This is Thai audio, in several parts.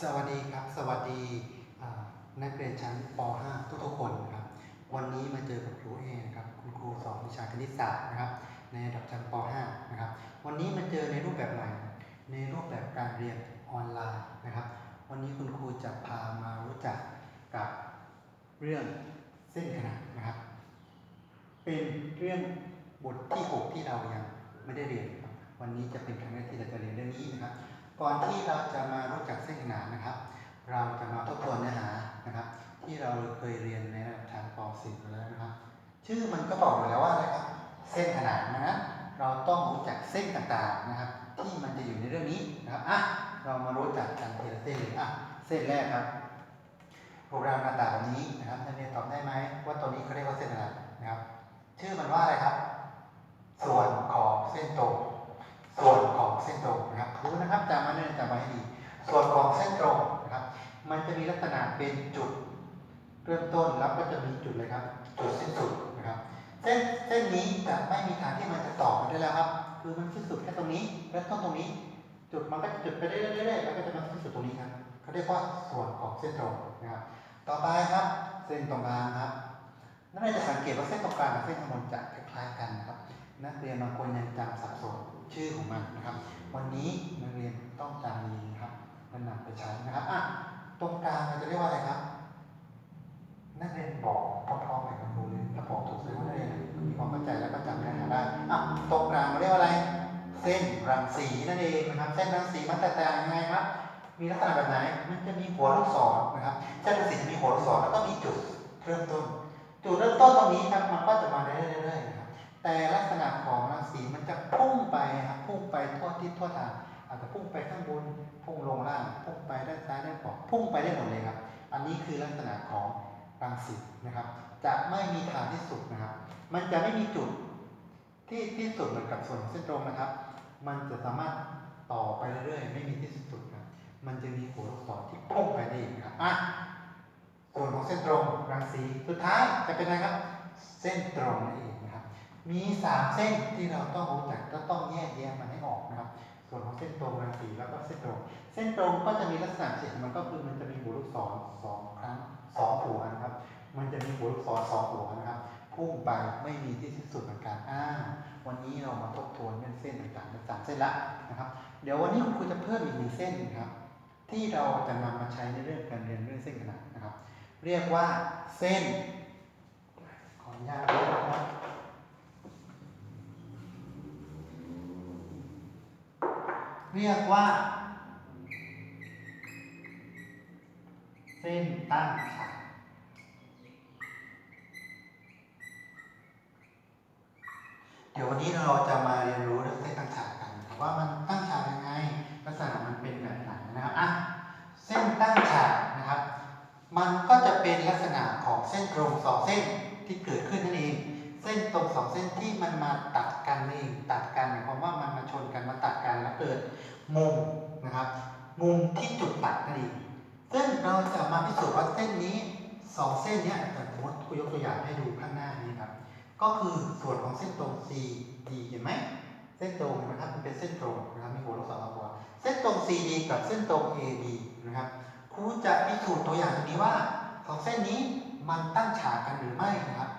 สวัสดีครับ สวัสดีนักเรียนชั้นป .5 ทุกๆคนนะครับ วันนี้มาเจอกับครูเอนะครับคุณครูสอนวิชาคณิตศาสตร์นะครับ ในระดับชั้นป .5 นะครับ วันนี้มาเจอในรูปแบบใหม่ ในรูปแบบการเรียนออนไลน์นะครับ วันนี้คุณครูจะพามารู้จักกับเรื่องเส้นขนานนะครับ เป็นเรื่องบทที่ 6 ที่เรายังไม่ได้เรียนครับ วันนี้จะเป็นครั้งแรกที่เราจะเรียนเรื่องนี้นะครับ ก่อนที่เราจะมารู้จักเส้นขนานนะครับ เราจะมาทบทวนเนื้อหานะครับ ที่เราเคยเรียนในระดับชั้นป .4 ไปแล้วนะครับ ชื่อมันก็บอกอยู่แล้วว่าอะไรครับเส้นขนานนะเราต้องรู้จักเส้นต่างๆนะครับ ที่มันจะอยู่ในเรื่องนี้นะครับอะเรามารู้จักกันทีละเส้นเลยอะเส้นแรกครับโปรแกรมหน้าตาแบบนี้นะครับนักเรียนตอบได้ไหมว่าตัวนี้เขาเรียกว่าเส้นอะไรนะครับ ชื่อมันว่าอะไรครับ ส่วนของเส้นตรงส่วนของเส้นตรงนะครับรู้นะครับจำ มาเนื่องจำมาให้ดีส่วนของเส้นตรงนะครับ มันจะมีลักษณะเป็นจุดเริ่มต้นแล้วก็จะมีจุดเลยครับ จุดสิ้นสุดนะครับ เส้นเส้นนี้จะไม่มีทางที่มันจะต่อกันได้แล้วครับ คือมันสิ้นสุดแค่ตรงนี้เริ่มต้นตรงนี้ จุดมันก็จะจุดไปเรื่อยๆแล้วก็จะมาสิ้นสุดตรงนี้ครับเขาเรียกว่าส่วนของเส้นตรงนะครับ ต่อไปครับ เส้นตรงกลางครับนักเรียนจะสังเกตว่าเส้นตรงกลางกับเส้นข้างบนจะคล้ายๆกันนะครับ นักเรียนบางคนยังจำสับสนชื่อของมันนะครับ วันนี้นักเรียน ต้องจำดีนะครับแล้วนำไปใช้นะครับอะตรงกลางเราจะเรียกว่าอะไรครับ นักเรียนบอกพร้อมๆกับครูเลยถ้าบอกถูกเลยว่านักเรียนมีความเข้าใจแล้วก็จำเนื้อหาได้อะตรงกลางเราเรียกว่าอะไร เส้นรังสีนั่นเองนะครับ เส้นรังสีมันแตกต่างยังไงครับ มีลักษณะแบบไหน มันจะมีหัวลูกศรนะครับ เส้นรังสีจะมีหัวลูกศรแล้วก็มีจุดเริ่มต้น จุดเริ่มต้นตรงนี้ครับมันก็จะมาเรื่อยๆนะครับแต่ลักษณะของรังสีมันจะพุ่งไปครับพุ่งไปทั่วทิศทั่วทาง อาจจะพุ่งไปข้างบนพุ่งลงล่างพุ่งไปด้านซ้ายด้านขวาพุ่งไปได้หมดเลยครับ อันนี้คือลักษณะของรังสีนะครับ จะไม่มีทางที่สุดนะครับ มันจะไม่มีจุดที่ที่สุดเหมือนกับส่วนของเส้นตรงนะครับ มันจะสามารถต่อไปเรื่อยๆไม่มีที่สุดครับมันจะมีหัวลูกศรที่พุ่งไปได้อีกครับอะส่วนของเส้นตรงรังสีสุดท้ายจะเป็นอะไรครับ เส้นตรงนั่นเองนะครับ มีสามเส้นที่เราต้องรู้จักก็ต้องแยกแยะมันให้ออกนะครับ ส่วนของเส้นตรงรังสีแล้วก็เส้นตรง เส้นตรงก็จะมีลักษณะเช่นมันก็คือมันจะมีหัวลูกศรสองครั้งสองหัวนะครับ มันจะมีหัวลูกศรสองหัวนะครับพุ่งไปไม่มีที่สิ้นสุดเหมือนกันอ่าวันนี้เรามาทบทวนเรื่องเส้นต่างๆเป็นสามเส้นละนะครับ เดี๋ยววันนี้คุณครูจะเพิ่มอีกหนึ่งเส้นนะครับ ที่เราจะนำมาใช้ในเรื่องการเรียนเรื่องเส้นขนาดนะครับ เรียกว่าเส้นขออนุญาตนะครับ เรียกว่า เส้นตั้งฉากเดี๋ยววันนี้เราจะมาเรียนรู้เรื่องเส้นตั้งฉากกันว่ามันตั้งฉากยังไง ลักษณะมันเป็นแบบไหนนะครับอะเส้นตั้งฉากนะครับ มันก็จะเป็นลักษณะของเส้นตรงสองเส้นที่เกิดขึ้นนั่นเอง เส้นตรงสองเส้นที่มันมาตัดกันนี่เองตัดกันหมายความว่ามันมาชนกันมาตัดกันแล้วเกิด มุมนะครับ มุมที่จุดตัดนั่นเองซึ่งเราจะมาพิสูจน์ว่าเส้นนี้สองเส้นนี้ยสมมติครูยกตัวอย่างให้ดูข้างหน้านี้ครับ ก็คือส่วนของเส้นตรง C D เห็นไหมเส้นตรงนไหมครับมันเป็นเส้นตรงนะครับมีหัวลูกศรสองหัวเส้นตรง CD กับเส้นตรง AB นะครับครูจะพิสูจน์ตัวอย่างนี้ว่าสองเส้นนี้มันตั้งฉากกันหรือไม่นะครับ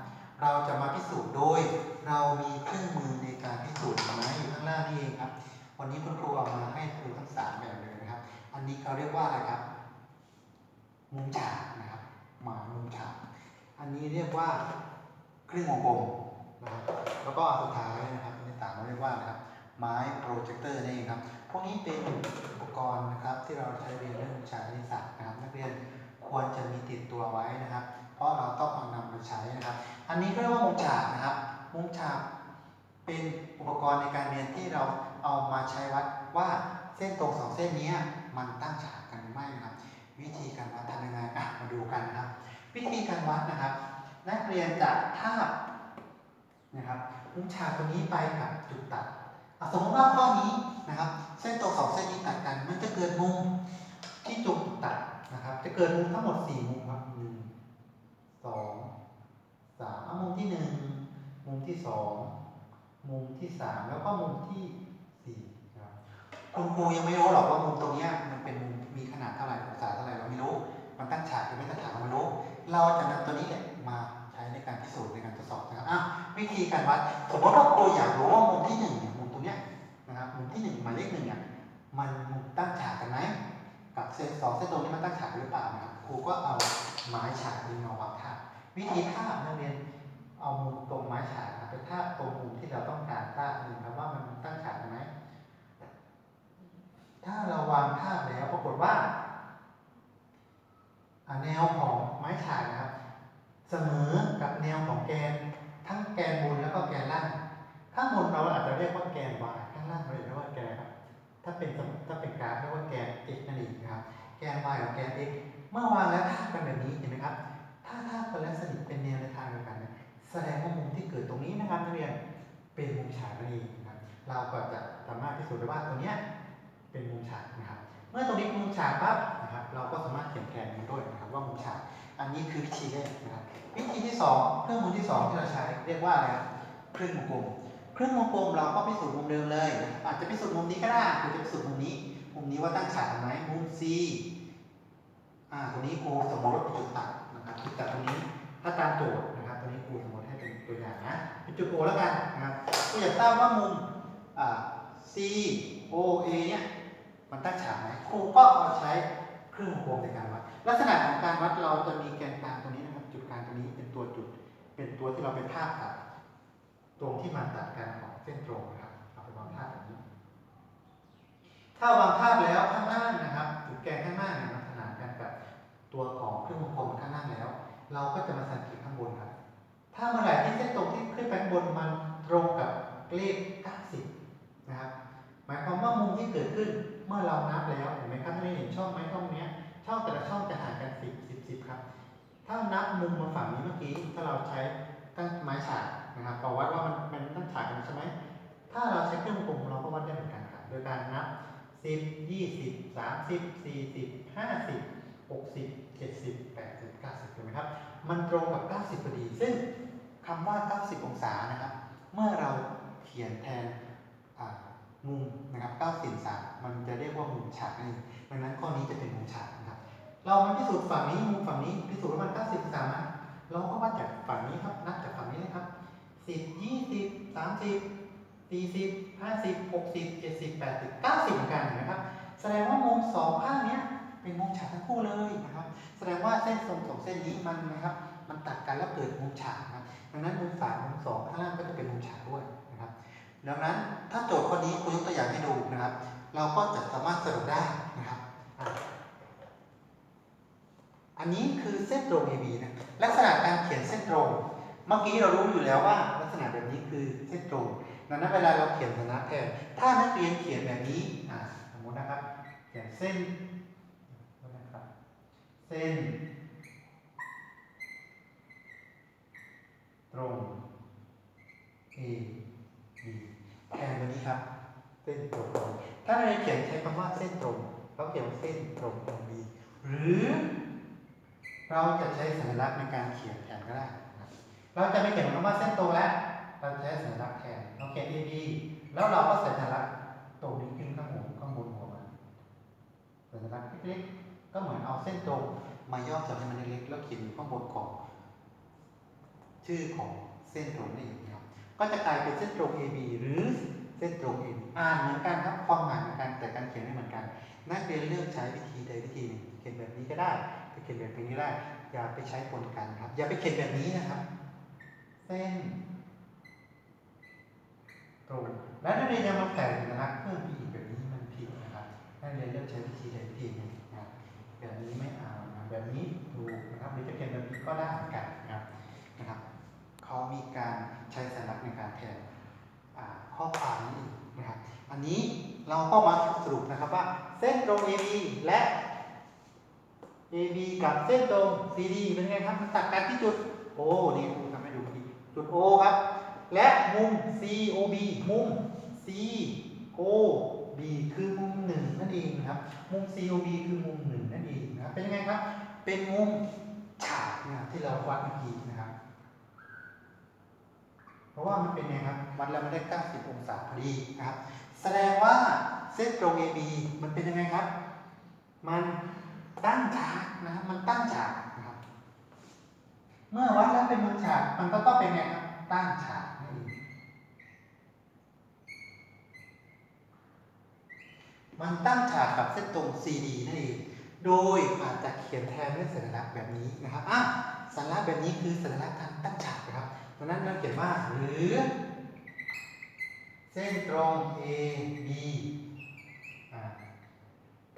เราจะมาพิสูจน์โดย เรามีเครื่องมือในการพิสูจน์เห็นไหมอยู่ข้างล่างนี่เองครับ วันนี้คุณครูเอามาให้ครูทั้งสามแบบเลยนะครับ อันนี้เขาเรียกว่าอะไรครับ มุมฉากนะครับ หมามุมฉาก อันนี้เรียกว่าครื่งวงกลมนะครับ แล้วก็สุดท้ายนะครับอันที่สามเราเรียกว่านะครับไม้โปรเจคเตอร์นี่เองครับ พวกนี้เป็นอุปกรณ์นะครับที่เราใช้เรียนเรื่องวิชาคณิตศาสตร์นะครับ นักเรียนควรจะมีติดตัวไว้นะครับ เพราะเราต้องเอานำมาใช้นะครับ อันนี้เรียกว่ามุมฉากนะครับ มุมฉากเป็นอุปกรณ์ในการเรียนที่เรา เอามาใช้วัดว่าเส้นตรงสองเส้นนี้มันตั้งฉากกันหรือไม่นะครับ วิธีการวัดทำยังไงอะมาดูกันนะครับ วิธีการวัดนะครับ นักเรียนจะทาบนะครับมุมฉากตรงนี้ไปกับจุดตัดสมมติว่าข้อนี้นะครับ เส้นตรงสองเส้นนี้ตัดกัน มันจะเกิดมุมที่จุดตัดนะครับ จะเกิดมุมทั้งหมดสี่มุมครับหนึ่งสองสามมุมที่หนึ่งมุมที่สองมุมที่สามแล้วก็มุมที่ คุณครูยังไม่รู้หรอกว่ามุมตรงเนี้ยมันเป็นมุมมีขนาดเท่าไหร่องศาเท่าไหร่เราไม่รู้ มันตั้งฉากหรือไม่ตั้งฉากเราไม่รู้ เราจะนำตัวนี้แหละมาใช้ในการพิสูจน์ในการทดสอบนะครับอะวิธีการวัดสมมติว่าครูอยากรู้ว่ามุมที่หนึ่งเนี่ยมุมตรงเนี้ยนะครับมุมที่หนึ่งหมายเลขหนึ่งเนี่ยมันมุมตั้งฉากกันไหมกับเส้นสองเส้นตรงนี้มันตั้งฉากหรือเปล่านะครับครูก็เอาไม้ฉากนี้มาวัดค่ะวิธีท่านักเรียนเอามุมตรงไม้ฉากนเป็นท่าตรงมุมที่เราต้องการท่าหนึ่ครับว่ามันตั้งฉากไหมาเราวางทาบแล้ว ปรากฏว่าแนวของไม้ฉากนะครับ เสมอกับแนวของแกน ทั้งแกนบนแล้วก็แกนล่างข้างบนเราอาจจะเรียกว่าแกน y ข้างล่างเราเรียกว่าแกนครับถ้าเป็นถ้าเป็นกราฟเรียกว่าแกน x นั่นเองครับ แกน y กับแกน x เมื่อวางแล้วทาบกันแบบนี้เห็นไหมครับ ถ้าทาบกันแล้วสนิทเป็นแนวในทางเดียวกันแสดงว่ามุมที่เกิดตรงนี้นะครับนักเรียนเป็นมุมฉากนั่นเองครับเราก็จะสามารถพิสูจน์ได้ว่าตรงเนี้ย เป็นมุมฉากนะครับ เมื่อตรงนี้เป็นมุมฉากปั๊บนะครับ เราก็สามารถเขียนแทนมันด้วยนะครับ ว่ามุมฉาก อันนี้คือวิธีแรกนะครับ วิธีที่สองเครื่องมือที่สองที่เราใช้เรียกว่าอะไรครับเครื่องวงกลมเครื่องวงกลมเราก็พิสูจน์มุมเดิมเลย อาจจะพิสูจน์มุมนี้ก็ได้หรือจะพิสูจน์มุมนี้ มุมนี้ว่าตั้งฉากไหมมุม C อ่าตรงนี้ครูสมมติว่าเป็นจุดตัดนะครับจุดตัดตรงนี้ถ้าตามโจทย์นะครับตรงนี้ครูสมมติให้เป็นตัวอย่างนะเป็นจุด O แล้วกันนะครับก็อยากทราบว่ามุมอ่า C O A เนี่ย มันตั้งฉากไหมครูก็เอาใช้เครื่องวงกลมในการวัด ลักษณะของการวัดเราจะมีแกนกลางตรงนี้นะครับ จุดกลางตรงนี้เป็นตัวจุด เป็นตัวที่เราไปทาบตัดตรงที่มันตัดกันของเส้นตรงนะครับเอาไปวางทาบแบบนี้ ถ้าวางภาพแล้วข้างล่างนะครับจุดแกนข้างล่างเนี่ยมันขนานกันกับตัวของเครื่องวงกลมข้างล่างแล้ว เราก็จะมาสังเกตข้างบนครับ ถ้าเมื่อไหร่ที่เส้นตรงที่ขึ้นไปบนมันตรงกับเลข 90 นะครับ หมายความว่ามุมที่เกิดขึ้น เมื่อเรานับแล้วเห็นไหมครับไม่เห็นช่องไหมช่องเนี้ยช่องแต่ละช่องจะห่างกัน10 10 10ครับ ถ้านับมุมมาฝั่งนี้เมื่อกี้ถ้าเราใช้ตั้งไม้ฉากนะครับเราวัดว่ามันมันตั้งฉากกันใช่ไหมถ้าเราใช้เครื่องกลมเราก็วัดได้เหมือนกันครับโดยการนับ10 20 30 40 50 60 70 80 90ถูกไหมครับ มันตรงกับ90พอดี ซึ่งคำว่า90องศานะครับ เมื่อเราเขียนแทน มุมนะครับ90องศามันจะเรียกว่ามุมฉากนั่นเองดังนั้นข้อนี้จะเป็นมุมฉากนะครับ เรามาพิสูจน์ฝั่งนี้มุมฝั่งนี้พิสูจน์ว่ามัน90องศาไหมเราก็วัดจากฝั่งนี้ครับนับจากฝั่งนี้นะครับ10 20 30 40 50 60 70 80 90เหมือนกันเห็นไหมครับ แสดงว่ามุมสองข้างเนี้ยเป็นมุมฉากทั้งคู่เลยนะครับ แสดงว่าเส้นตรงสองเส้นนี้มันนะครับ มันตัดกันแล้วเกิดมุมฉากนะครับดังนั้นมุมสามมุมสองข้างล่างก็จะเป็นมุมฉากด้วยนะ ดังนั้นถ้าโจทย์ข้อนี้ครูยกตัวอย่างให้ดูนะครับ เราก็จะสามารถสรุปได้นะครับ อันนี้คือเส้นตรง AB นะลักษณะการเขียนเส้นตรง เมื่อกี้เรารู้อยู่แล้วว่าลักษณะแบบนี้คือเส้นตรงดังนั้นเวลาเราเขียนสถานะแทนถ้านักเรียนเขียนแบบนี้สมมตินะครับ เขียนเส้นนะครับเส้น ตรง A ครับ เส้นตรง ถ้าเราเขียนใช้คำว่าเส้นตรงเราเขียนว่าเส้นตรง B หรือเราจะใช้สัญลักษณ์ในการเขียนแทนก็ได้ เราจะไม่เขียนคำว่าเส้นตรงแล้ว เราใช้สัญลักษณ์แทน เราเขียน AB แล้วเราก็สัญลักษณ์ตรงนี้ขึ้นข้างบนข้างบนหัวมันสัญลักษณ์เล็กๆก็เหมือนเอาเส้นตรงมาย่อส่วนให้มันเล็กๆแล้วเขียนอยู่ข้างบนของชื่อของเส้นตรงนี่เองนะครับ ก็จะกลายเป็นเส้นตรง AB หรือเส้นตรง AB อ่านเหมือนกันครับความหมายเหมือนกันแต่การเขียนไม่เหมือนกัน นักเรียนเลือกใช้วิธีใดวิธีหนึ่งเขียนแบบนี้ก็ได้ไปเขียนแบบนี้ก็ได้ อย่าไปใช้ปนกันครับ อย่าไปเขียนแบบนี้นะครับ เส้นตรงและนักเรียนยังมาแต่งนะครับเพิ่มไปอีกแบบนี้มันผิดนะครับนักเรียนเลือกใช้วิธีใดวิธีหนึ่งนะแบบนี้ไม่เอานะแบบนี้ถูกนะครับหรือจะเขียนแบบนี้ก็ได้เหมือนกันนะครับนะครับเขามีการใช้สัญลักษณ์ในการแทนอ่าข้อความนี้เองนะครับ อันนี้เราก็มาสรุปนะครับว่า เส้นตรง AB และ AB กับเส้นตรง CD เป็นไงครับมันตัดกันที่จุด O นี่ครูทำให้ดูทีจุด O ครับ และมุม COB มุม COB คือมุมหนึ่งนั่นเองนะครับ มุม COB คือมุมหนึ่งนั่นเองนะเป็นยังไงครับ เป็นมุมฉากนะที่เราวัดเมื่อกี้นะครับ เพราะว่ามันเป็นไงครับวัดแล้วมันได้ 90 องศาพอดีนะครับ แสดงว่าเส้นตรง AB มันเป็นยังไงครับ มันตั้งฉากนะครับ มันตั้งฉากนะครับ เมื่อวัดแล้วเป็นมุมฉาก มันก็ต้องเป็นไงครับ ตั้งฉากมันตั้งฉากกับเส้นตรง CD นั่นเอง โดยอาจจะเขียนแทนด้วยสัญลักษณ์แบบนี้นะครับ อะ สัญลักษณ์แบบนี้คือสัญลักษณ์การตั้งฉากนะครับ เพราะนั้นเราเขียนว่าหรือ เส้นตรง A B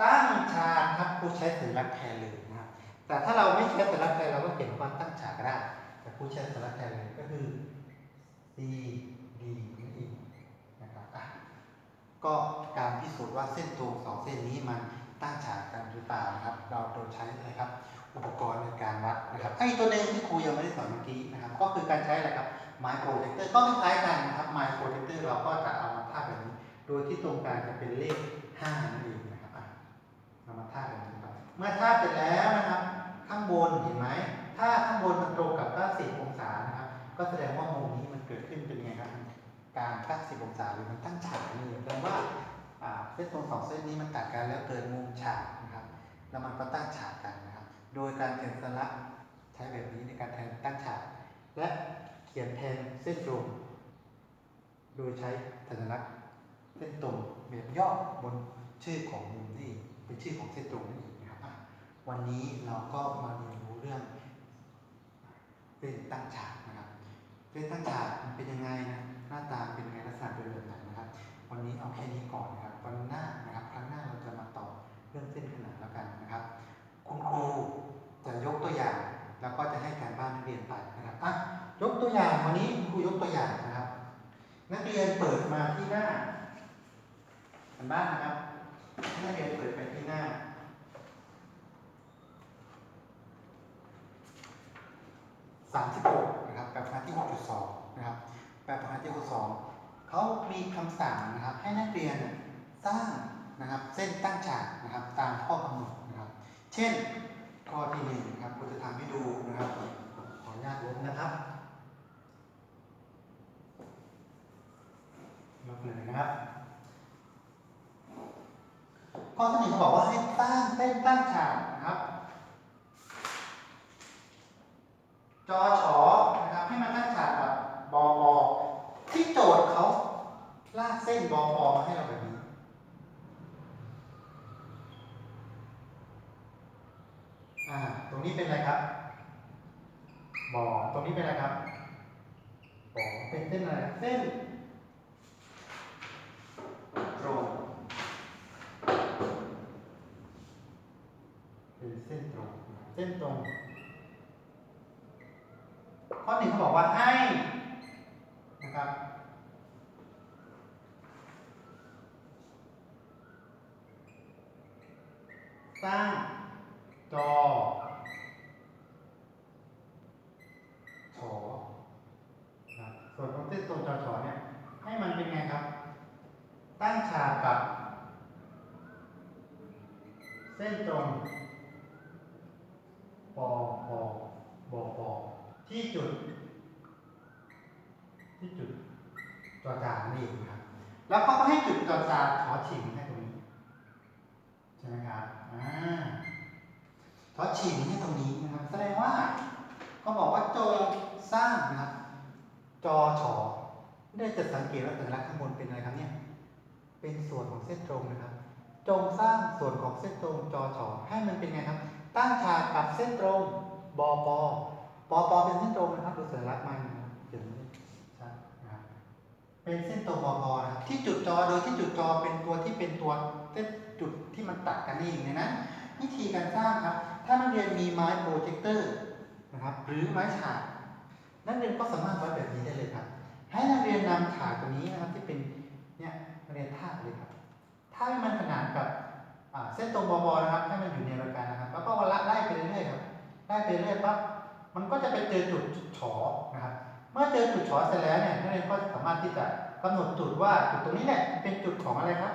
ตั้งฉากครับผู้ใช้สัญลักษณ์แทนเลยนะครับแต่ถ้าเราไม่ใช้สัญลักษณ์แทนเราก็เขียนว่าตั้งฉากก็ได้ แต่ผู้ใช้สัญลักษณ์แทนเลยก็คือ C D นั่นเองนะครับก็การพิสูจน์ว่าเส้นตรงสองเส้นนี้มันตั้งฉากกันหรือเปล่านะครับ เราโดยใช้อะไรครับ อุปกรณ์ในการวัดนะครับไอ้ตัวหนึงที่ครูยังไม่ได้สอนเมื่อกี้นะครับ ก็คือการใช้อะไรครับไม้โปรเจคเตอร์ก็คล้ายกัน โปรเจคเตอร์เราก็จะเอามาทาบแบบนี้ โดยที่ตรงกลางจะเป็นเลข5นั่นเองนะครับเรามาทาบแบบนี้ครับเมื่อทาบเสร็จแล้วนะครับ ข้างบนเห็นไหม ถ้าข้างบนมันตรงกับ 90 องศานะครับ ก็แสดงว่ามุมนี้มันเกิดขึ้นเป็นไงครับกาง90 องศาหรือมันตั้งฉากนี่แสดงว่าเส้นตรงสองเส้นนี้มันตัดกันแล้วเกิดมุมฉากนะครับ แล้วมันก็ตั้งฉากกันนะครับ โดยการเขียนสลักใช้แบบนี้ในการแทนตั้งฉาก และเขียนแทนเส้นตรง โดยใช้สัญลักษณ์เส้นตรงแบบย่อบนชื่อของมุมนี่เป็นชื่อของเส้นตรงนั่นเองนะครับวันนี้เราก็มาเรียนรู้เรื่องเส้นตั้งฉากนะครับเส้นตั้งฉากมันเป็นยังไงนะหน้าตาเป็นยังไงลักษณะเป็นแบบไหนนะครับ วันนี้เอาแค่นี้ก่อนนะครับวันหน้านะครับครั้งหน้าเราจะมาต่อเรื่องเส้นขนานแล้วกันนะครับ คุณครูจะยกตัวอย่างแล้วก็จะให้การบ้านนักเรียนไปนะครับอะยกตัวอย่างวันนี้คุณครูยกตัวอย่างนะครับ นักเรียนเปิดมาที่หน้ากันบ้านนะครับนักเรียนเปิดไปที่หน้า 36 นะครับ แบบฟาที่ 6.2 นะครับ แบบฟาที่ 6.2 เขามีคำสั่งนะครับ ให้นักเรียนสร้างนะครับ เส้นตั้งฉากนะครับ ตามข้อกำหนดนะครับ เช่น ข้อที่หนึ่งนะครับเราจะทำให้ดูนะครับ ขออนุญาตลบนะครับลบ เลยนะครับข้อที่หนึ่งเขาบอกว่าให้สร้งเส้นตั้งฉากนะครับ จอฉอนะครับให้มันตั้งฉากกับบอบอที่โจทย์เขาลากเส้นบอบอมาให้เราแบบนี้ อ่า ตรงนี้เป็นอะไรครับบอตรงนี้เป็นอะไรครับบอเป็นเส้นอะไรเส้นตรง เป็นเส้นตรง เส้นตรง ข้อหนึ่งเขาบอกว่าให้นะครับสร้างจอฉอนะส่วนของเส้นตรงจอฉอเนี่ย ให้มันเป็นไงครับ ตั้งฉากกับ เส้นตรง ปอปอบอปอที่จุด ที่จุดจอจานนี่เองครับ แล้วเขาก็ให้จุดจอจานขอฉิงให้ตรงนี้ใช่ไหมครับอ่าขอฉิงให้ตรงนี้นะครับ แสดงว่าเขาบอกว่าจงสร้างนะครับ จอฉอได้จะสังเกตว่าสัญลักษณ์ข้างบนเป็นอะไรครับเนี่ย เป็นส่วนของเส้นตรงนะครับ จงสร้างส่วนของเส้นตรงจอฉอให้มันเป็นไงครับ ตั้งฉากกับเส้นตรงบอปอปอปอเป็นเส้นตรงนะครับดูสัญลักษณ์มันนะครับเขียนไม่ชัดนะครับเป็นเส้นตรงบอปอนะครับที่จุดจอโดยที่จุดจอเป็นตัวที่เป็นตัวเส้นจุดที่มันตัดกันนี่เองเนี่ยนะวิธีการสร้างครับ ถ้านักเรียนมีไม้โปรเจคเตอร์นะครับ หรือไม้ฉากนักเรียนก็สามารถวัดแบบนี้ได้เลยครับ ให้นักเรียนนำฉากตัวนี้นะครับที่เป็นเนี่ยนักเรียนทาบเลยครับถ้ามันขนานกับ เส้นตรงบอบนะครับ ให้มันอยู่ในเดียกันนะครับ แล้วก็วันละไล่ไปเรื่อยๆครับไล่ไปเรื่อยปั๊บมันก็จะไปเจอจุดฉอนะครับ เมื่อเจอจุดฉอเสร็จแล้วเนี่ยนักเรียนก็สามารถที่จะกำหนดจุดว่าจุดตรงนี้แหละเป็นจุดของอะไรครับ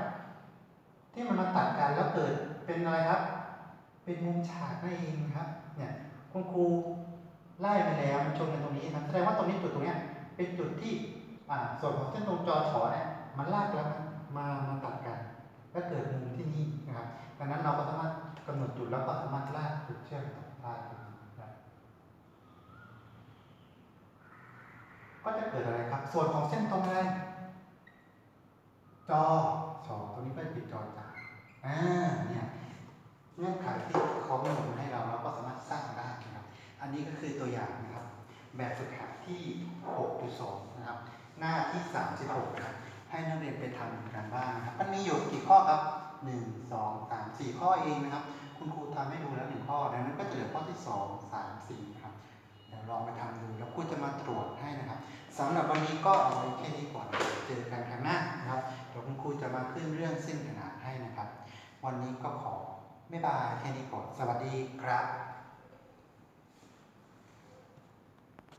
ที่มันมาตัดกันแล้วเกิดเป็นอะไรครับ เป็นมุมฉากนั่นเองครับ เนี่ยคุณครูไล่ไปแล้วมันชนกันตรงนี้นะแสดงว่าตรงนี้จุดตรงเนี้ยเป็นจุดที่ส่วนของเส้นตรงจอฉอเนี่ยมันลากแล้วมามาตัดกัน ก็เกิดมุมที่นี่นะครับดังนั้นเราก็สามารถกำหนดจุดแล้วก็สามารถลากจุดเชื่อมต่อได้นะครับก็จะเกิดอะไรครับ ส่วนของเส้นตรงอะไรจอฉองตรงนี้ก็ติดจอจานอ่าเนี่ยเงื่อนไขที่เขากำหนดให้เราเราก็สามารถสร้างได้นะครับ อันนี้ก็คือตัวอย่างนะครับ แบบฝึกหัดที่ 6.2 นะครับ หน้าที่ 36 นะครับ ให้นักเรียนไปทำกันบ้างนะครับมันมีอยู่กี่ข้อครับ 1 2 3 4 ข้อเองนะครับ คุณครูทำให้ดูแล้วหนึ่งข้อดังนั้นก็จะเหลือข้อที่ 2 3 4นะครับเดี๋ยวลองไปทำดูแล้วครูจะมาตรวจให้นะครับสำหรับวันนี้ก็เอาไว้แค่นี้ก่อนเจอกันครั้งหน้านะครับเดี๋ยวคุณครูจะมาขึ้นเรื่องเส้นขนานให้นะครับ วันนี้ก็ขอไม่บายแค่นี้ก่อนสวัสดีครับ